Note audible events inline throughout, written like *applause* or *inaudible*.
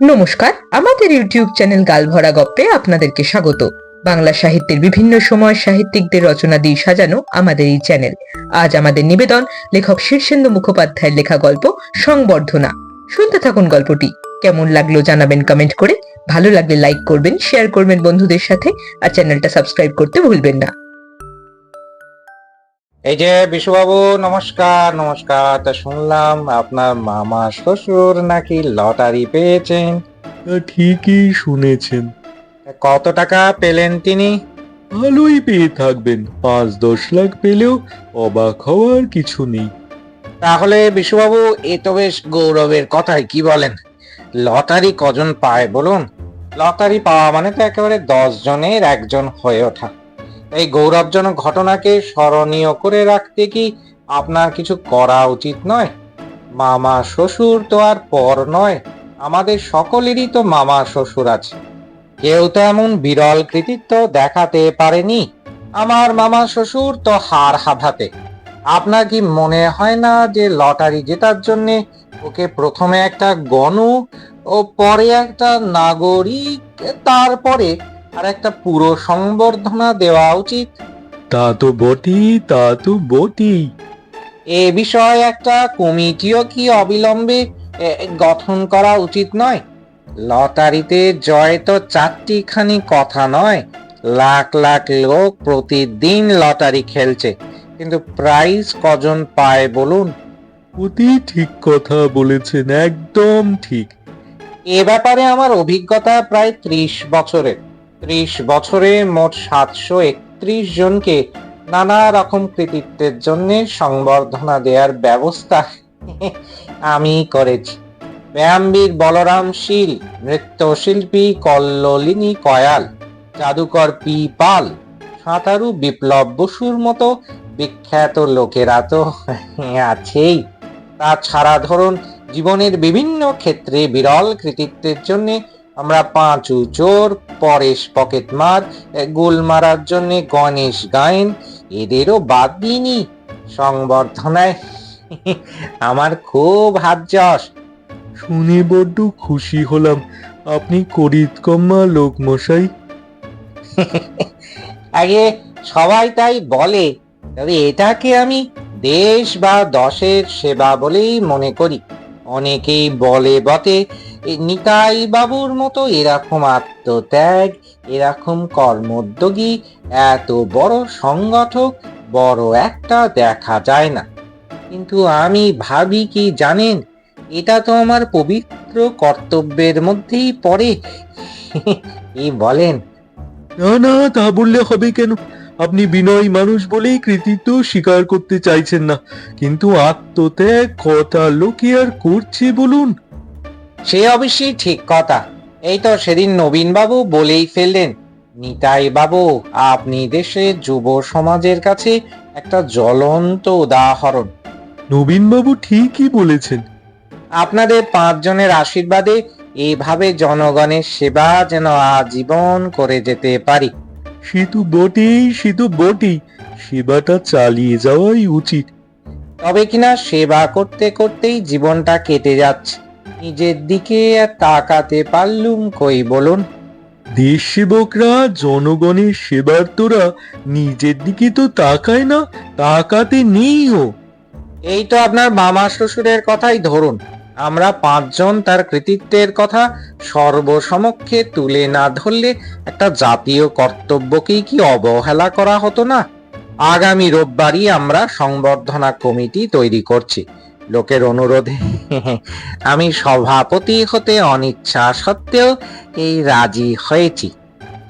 নমস্কার, আমাদের YouTube channel গালভরা গপ্পে আপনাদেরকে স্বাগত। বাংলা সাহিত্যের বিভিন্ন সময় সাহিত্যিকদের রচনা দিয়ে সাজানো আমাদের এই চ্যানেল। আজ আমাদের নিবেদন, লেখক শীর্ষেন্দু মুখোপাধ্যায়ের লেখা গল্প সংবর্ধনা। শুনতে থাকুন গল্পটি। কেমন লাগল জানাবেন কমেন্ট করে। ভালো লাগলে লাইক করবেন শেয়ার করবেন বন্ধুদের সাথে। আর চ্যানেলটা সাবস্ক্রাইব করতে ভুলবেন না। এই যে বিশুবাবু নমস্কার নমস্কার। তা শুনলাম আপনার মামা শ্বশুর নাকি লটারি পেয়েছেন? ঠিকই শুনেছেন। কত টাকা পেলেন তিনি? ভালোই পেয়ে থাকবেন। পাঁচ দশ লাখ পেলেও অবাক হওয়ার কিছু নেই। তাহলে বিশুবাবু এ তো বেশ গৌরবের কথাই কি বলেন? লটারি কজন পায় বলুন? লটারি পাওয়া মানে তো একেবারে দশ জনের একজন হয়ে ওঠা। এই গৌরবজনক ঘটনাকে স্মরণীয় করে রাখতে কি আপনার কিছু করা উচিত নয়? মামা শ্বশুর তো আর পর নয়। আমাদের সকলেরই তো মামা শ্বশুর আছে। কেউ তো এমন বিরল কৃতিত্ব দেখাতে পারেনি। আমার মামা শ্বশুর তো হার হাভাতে আপনার কি মনে হয় না যে লটারি জেতার জন্য ওকে প্রথমে একটা গণ ও পরে একটা নাগরিক, তারপরে আর একটা পুরো সংবর্ধনা দেওয়া উচিত। তা তো বটি তা তো বটি এ বিষয়ে একটা কমিটিও কি অবিলম্বে এ, গঠন করা উচিত নয়? লটারিতে জয় তো চারটি খানি কথা নয়। লাখ লাখ লোক প্রতিদিন লটারি খেলছে। কিন্তু প্রাইজ কজন পায় বলুন? অতি ঠিক কথা বলেছেন একদম ঠিক। এ ব্যাপারে আমার অভিজ্ঞতা প্রায় ত্রিশ বছরের। ত্রিশ বছরে মোট সাতশো একত্রিশ জনকে নানা রকম কৃতিত্বের জন্য সংবর্ধনা দেওয়ার ব্যবস্থা *laughs* আমি করেছি। ব্যায়ামবীর বলরাম শীল, নৃত্যশিল্পী কল্লোলিনী কয়াল, জাদুকর পি পাল, সাঁতারু বিপ্লব বসুর মতো বিখ্যাত লোকেরা তো *laughs* আছেই। তাছাড়া ধরুন, জীবনের বিভিন্ন ক্ষেত্রে বিরল কৃতিত্বের জন্য আমরা পাঁচু চোর পরেশ পকেটমার গোল মারার জন্য গণেশ গায়েন এদেরও বাদ দিইনি। সংবর্ধনায় আমার খুব হাত যশ। শুনে বড্ড খুশি হলাম। আপনি করিত কম্মা লোক মশাই *laughs* আগে সবাই তাই বলে তবে এটাকে আমি দেশ বা দশের সেবা বলেই মনে করি। অনেকেই বলে, বটে নিতাই বাবুর মতো এরকম আত্মত্যাগ, এরকম কর্মোদ্যোগী, এত বড় সংগঠক, বড় একটা দেখা যায় না। কিন্তু আমি ভাবি কি জানেন, এটা তো আমার পবিত্র কর্তব্যের মধ্যেই পড়ে। *laughs* কি বলেন? না না, তা বললে হবে কেন? আপনি বিনয়ী মানুষ বলেই কৃতিত্ব স্বীকার করতে চাইছেন না। কিন্তু আত্মত্যাগ কথা লোকে আর করছে বলুন। সে অবশ্যই ঠিক কথা। এই তো সেদিন নবীন বাবু বলেই ফেললেন নিতাই বাবু আপনি দেশের যুব সমাজের কাছে একটা জ্বলন্ত উদাহরণ। নবীনবাবু ঠিকই বলেছেন। আপনাদের পাঁচজনের আশীর্বাদে এইভাবে জনগণের সেবা যেন আজীবন করে যেতে পারি। সে তো বটেই সে তো বটেই। সেবাটা চালিয়ে যাওয়াই উচিত। তবে কিনা সেবা করতে করতেই জীবনটা কেটে যাচ্ছে। নিজের দিকে আর তাকাতে পারলুম কই বলুন? দেশ সেবকরা জনগণের সেবার তোরা নিজের দিকে তো তাকায় না তাকাতে নেইও এই তো আপনার মামা শ্বশুরের কথাই ধরুন। আমরা পাঁচজন তার কৃতিত্বের কথা সর্বসমক্ষে তুলে না ধরলে একটা জাতীয় কর্তব্যকেই কি অবহেলা করা হতো না? আগামী রোববারই আমরা সংবর্ধনা কমিটি তৈরি করছি। লোকের অনুরোধে *laughs* আমি সভাপতি হতে অনিচ্ছা সত্ত্বেও এই রাজি হয়েছি।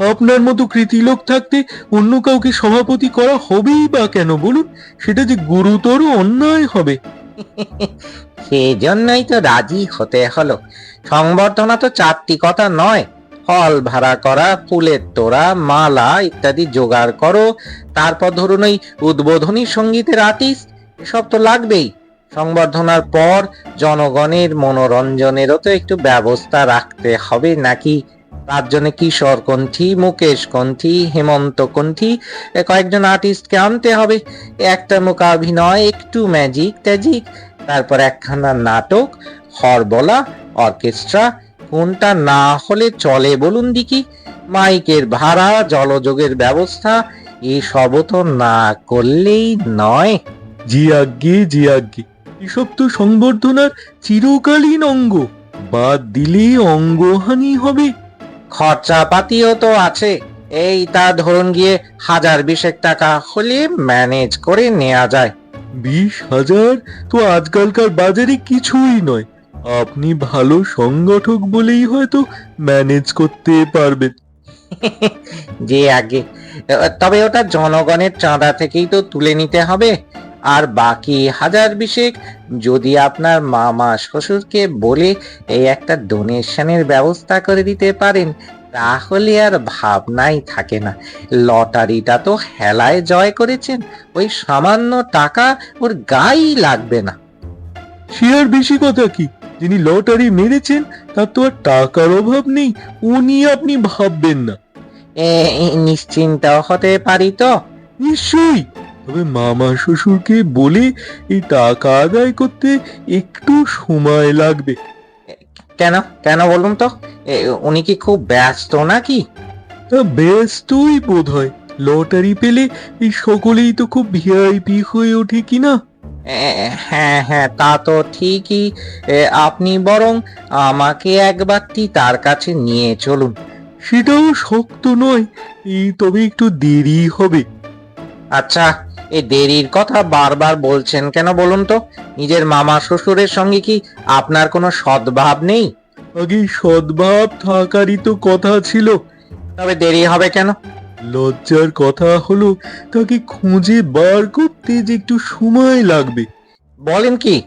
আপনার মতো কৃতি লোক থাকতে অন্য কাউকে সভাপতি করা হবেই বা কেন বলুন? সেটা যে গুরুতর অন্যায় হবে। *laughs* সেজন্যই তো রাজি হতে হলো। সংবর্ধনা তো চারটি কথা নয়। হল ভাড়া করা, ফুলের তোড়া, মালা ইত্যাদি জোগাড় করো। তারপর ধরুন ওই উদ্বোধনী সঙ্গীতের আর্টিস্ট এসব তো লাগবেই। সংবর্ধনার পর জনগণের মনোরঞ্জনেরও তো একটু ব্যবস্থা রাখতে হবে নাকি? তার কণ্ঠী হেমন্ত কণ্ঠী কয়েকজন আর্টিস্টকে আনতে হবে। একটা মুখাভিনয়, একটু ম্যাজিক ট্যাজিক তারপর একখানা নাটক, হরবলা অর্কেস্ট্রা কোনটা না হলে চলে বলুন দিকি। মাইকের ভাড়া, জলযোগের ব্যবস্থা, এসবও তো না করলেই নয়। জি আজ্ঞে জি আজ্ঞে। এসব তো সংবর্ধনার চিরকালীন অঙ্গ। বাদ দিলে অঙ্গহানি হবে। খরচাপাতিও তো আছে। এই তা ধরুন গিয়ে হাজার বিশেক টাকা হলে ম্যানেজ করে নেওয়া যায়। বিশ হাজার? তো আজকালকার বাজারে কিছুই নয়। আপনি ভালো সংগঠক বলেই হয়তো ম্যানেজ করতে পারবেন। *laughs* যে আগে। তবে ওটা জনগণের চাঁদা থেকেই তো তুলে নিতে হবে। আর বাকি হাজার বিশেক যদি আপনার মামা শ্বশুরকে বলে এই একটা ডোনেশনের ব্যবস্থা করে দিতে পারেন তাহলে আর ভাবনাই থাকে না। লটারিটা তো হেলায় জয় করেছেন ওই সামান্য টাকা ওর গায়েই লাগবে না। সে আর বেশি কথা কি? যিনি লটারি মেরেছেন তার তো আর টাকার অভাব নেই নিয়ে আপনি ভাববেন না। নিশ্চিন্ত হতে পারি তো? নিশ্চয়ই। তবে মামা শ্বশুরকে বলে এই টাকা আদায় করতে একটু সময় লাগবে। কেন? কেন বলুন তো? এ, উনি কি খুব ব্যস্ত নাকি? তা ব্যস্তই বোধ হয় লটারি পেলে এই সকলেই তো খুব ভিআইপি হয়ে ওঠে কিনা এ, হ্যাঁ হ্যাঁ তা তো ঠিকই। এ, আপনি বরং আমাকে একবারটি তার কাছে নিয়ে চলুন। সেটাও শক্ত নয় এই তবে একটু দেরি হবে। আচ্ছা এই দেরির কথা বারবার বলছেন কেন বলুন তো? নিজের মামা শ্বশুরের সঙ্গে কি আপনার কোনো সদ্ভাব নেই? আগে সদ্ভাব থাকারই তো কথা ছিল। তবে দেরি হবে কেন? লজ্জার কথা হলো তাকে খুঁজে বার করতে যে একটু সময় লাগবে। বলেন কি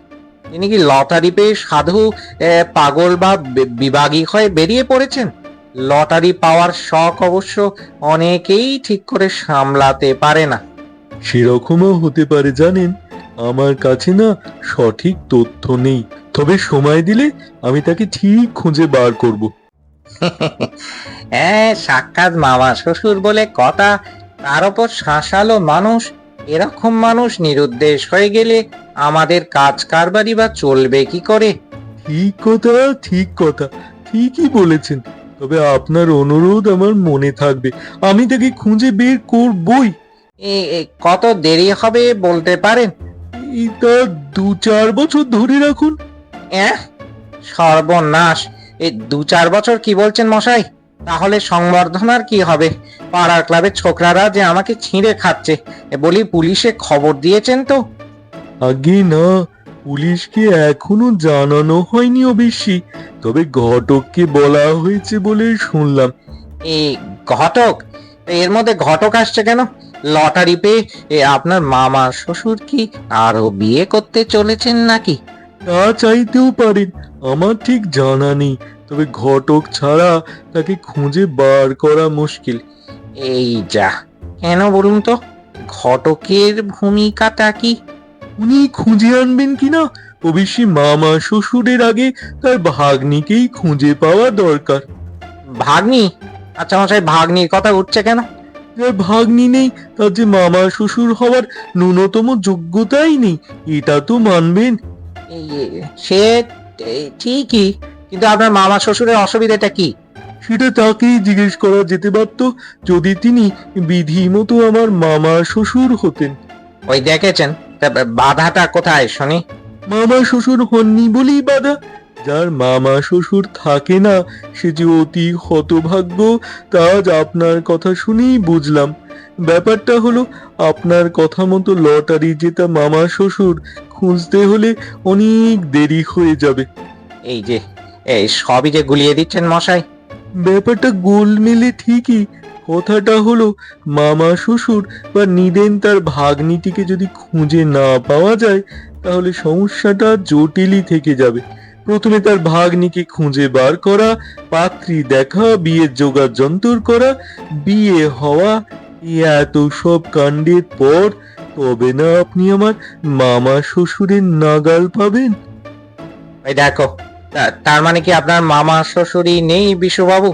তিনি কি লটারি পেয়ে সাধু এ, পাগল বা বি- বিভাগী হয়ে বেরিয়ে পড়েছেন? লটারি পাওয়ার শখ অবশ্য অনেকেই ঠিক করে সামলাতে পারে না। সেরকমও হতে পারে জানেন আমার কাছে না সঠিক তথ্য নেই। তবে সময় দিলে আমি তাকে ঠিক খুঁজে বার করব। *laughs* হ্যাঁ সাক্ষাৎ মামা শ্বশুর বলে কথা তার ওপর শাঁসালো মানুষ এরকম মানুষ নিরুদ্দেশ হয়ে গেলে আমাদের কাজ কারবারি বা চলবে কি করে? ঠিক কথা ঠিক কথা ঠিকই বলেছেন। তবে আপনার অনুরোধ আমার মনে থাকবে আমি তাকে খুঁজে বের করবই। কত দেরি হবে বলতে পারেন? দু চার বছর ধরে রাখুন। অ্যাঁ সর্বনাশ। এই দু চার বছর কি বলছেন মশাই? তাহলে সংবর্ধনার কি হবে? পাড়ার ক্লাবের ছোকরারা যে আমাকে ছিঁড়ে খাচ্ছে। এ বলি পুলিশে খবর দিয়েছেন তো? আগে না পুলিশকে এখনও জানানো হয়নি অবশ্যই। তবে ঘটককে বলা হয়েছে বলে শুনলাম। এই ঘটক? এর মধ্যে ঘটক আসছে কেন? লটারি পেয়ে এ আপনার মামা শ্বশুর কি আরও বিয়ে করতে চলেছেন নাকি? তা চাইতেও পারেন আমার ঠিক জানা নেই তবে ঘটক ছাড়া তাকে খুঁজে বার করা মুশকিল। এই যা কেন বলুন তো? ঘটকের ভূমিকাটা কি? উনি খুঁজে আনবেন কিনা অবশ্যই মামা শ্বশুরের আগে তার ভাগ্নিকেই খুঁজে পাওয়া দরকার। ভাগ্নি? আচ্ছা মশাই ভাগ্নির কথা উঠছে কেন? যার ভাগ্নি নেই তার যে মামা শ্বশুর হওয়ার ন্যূনতম যোগ্যতাই নেই এটা তো মানবেন। এই, সে এই, ঠিকই কিন্তু আপনার মামা শ্বশুরের অসুবিধাটা কি? সেটা তাকেই জিজ্ঞেস করা যেতে পারত যদি তিনি বিধি মতো আমার মামা শ্বশুর হতেন। ওই দেখেছেন তা বাধাটা কোথায় শুনি। মামা শ্বশুর হননি বলেই বাধা যার মামা শ্বশুর থাকে না সে যে অতি হতভাগ্য তা আজ আপনার কথা শুনেই বুঝলাম। ব্যাপারটা হলো আপনার কথা মতো লটারি জেতা মামা শ্বশুর খুঁজতে হলে অনেক দেরি হয়ে যাবে। এই যে এই সবই যে গুলিয়ে দিচ্ছেন মশাই। ব্যাপারটা গোল মেলে ঠিকই। কথাটা হলো মামা শ্বশুর বা নিদেন তার ভাগ্নিটিকে যদি খুঁজে না পাওয়া যায় তাহলে সমস্যাটা জটিলই থেকে যাবে। প্রথমে তার ভাগ্নিকে খুঁজে বার করা পাত্রী দেখা বিয়ের জোগাড় যন্তর করা বিয়ে হওয়া এই এত সব কাণ্ডের পর তবে না আপনি আমার মামা শ্বশুরের নাগাল পাবেন? ওই দেখো তা- তার মানে কি আপনার মামা শ্বশুরই নেই বিশুবাবু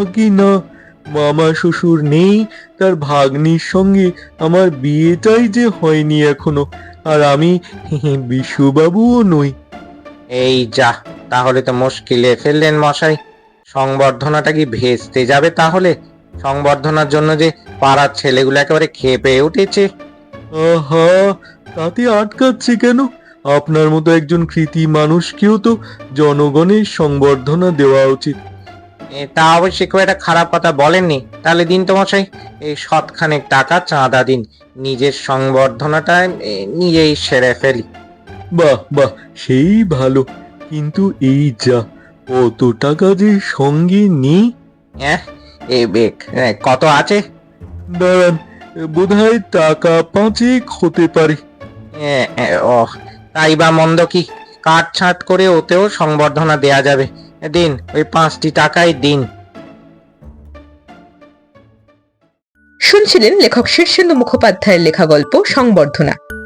আগে না মামা শ্বশুর নেই তার ভাগ্নির সঙ্গে আমার বিয়েটাই যে হয়নি এখনও আর আমি *laughs* বিশুবাবুও নই। এই যা তাহলে তো মুশকিলে ফেললেন মশাই। সংবর্ধনাটা কি ভেস্তে যাবে তাহলে? সংবর্ধনার জন্য যে পাড়ার ছেলেগুলো একেবারে খেপে উঠেছে। আহা তাতে আটকাচ্ছে কেন? আপনার মতো একজন কৃতি মানুষকেও তো জনগণের সংবর্ধনা দেওয়া উচিত। তা অবশ্যই খুব একটা খারাপ কথা বলেননি। তাহলে দিন তো মশাই এই শতখানেক টাকা চাঁদা দিন। নিজের সংবর্ধনাটা নিজেই সেরে ফেলি। বাহ বাহ সেই ভালো। কিন্তু এই যা অত টাকা যে সঙ্গে হ্যাঁ এ বেক এ, কত আছে? দাঁড়ান বোধহয় টাকা পাঁচেক হতে পারে। এ, এ, ও তাই বা মন্দ কি? কাট ছাট করে ওতেও সংবর্ধনা দেয়া যাবে। দিন ওই পাঁচটি টাকাই দিন। শুনছিলেন লেখক শীর্ষেন্দু মুখোপাধ্যায়ের লেখা গল্প সংবর্ধনা।